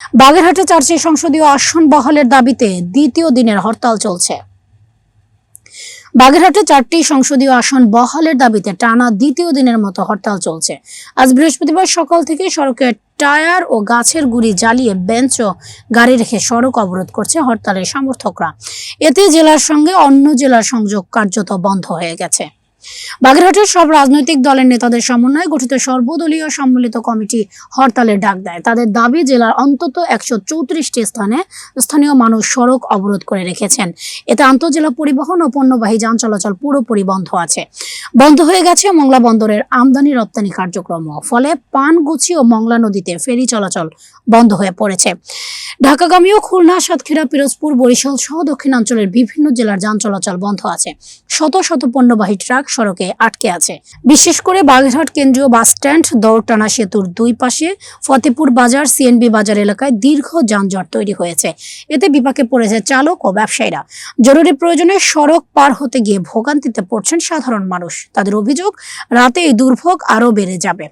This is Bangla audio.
বাগেরহাটে চারটি সংসদীয় আসন বহালের দাবিতে দ্বিতীয় দিনের হরতাল চলছে। বাগেরহাটে চারটি সংসদীয় আসন বহালের দাবিতে টানা দ্বিতীয় দিনের মতো হরতাল চলছে। আজ বৃহস্পতিবার সকাল থেকে সড়কের টায়ার ও গাছের গুড়ি জ্বালিয়ে বেঞ্চ ও গাড়ি রেখে সড়ক অবরোধ করছে হরতালের সমর্থকরা। এতে জেলার সঙ্গে অন্য জেলার সংযোগ কার্যত বন্ধ হয়ে গেছে। বাগেরহাটের সব রাজনৈতিক দলের নেতাদের সমন্বয়ে গঠিত সর্বদলীয় সম্মিলিত কমিটি হরতালের ডাক দেয়। তাদের দাবি, জেলার অন্তত একশো চৌত্রিশটি স্থানে স্থানীয় মানুষ সড়ক অবরোধ করে রেখেছেন। এতে আন্তঃজেলা পরিবহন ও পণ্যবাহী যান চলাচল পুরোপুরি বন্ধ আছে। বন্ধ হয়ে গেছে মংলা বন্দরের আমদানি রপ্তানি কার্যক্রম। ফলে পানগুছি ও মংলা নদীতে ফেরি চলাচল বন্ধ হয়ে পড়েছে। ঢাকাগামী ও খুলনা, সাতক্ষীরা, পিরোজপুর, বরিশাল সহ দক্ষিণাঞ্চলের বিভিন্ন জেলার যান চলাচল বন্ধ আছে। শত শত পণ্যবাহী ট্রাক সড়কে আটকে আছে। বিশেষ করে বাগেরহাট কেন্দ্রীয় বাস স্ট্যান্ড, দৌড়টানা সেতুর দুই পাশে ফতেপুর বাজার, সিএনবি বাজার এলাকায় দীর্ঘ যানজট তৈরি হয়েছে। এতে বিপাকে পড়েছে চালক ও ব্যবসায়ীরা। জরুরি প্রয়োজনে সড়ক পার হতে গিয়ে ভোগান্তিতে পড়ছেন সাধারণ মানুষ। তাদের অভিযোগ, রাতে এই দুর্ভোগ আরও বেড়ে যাবে।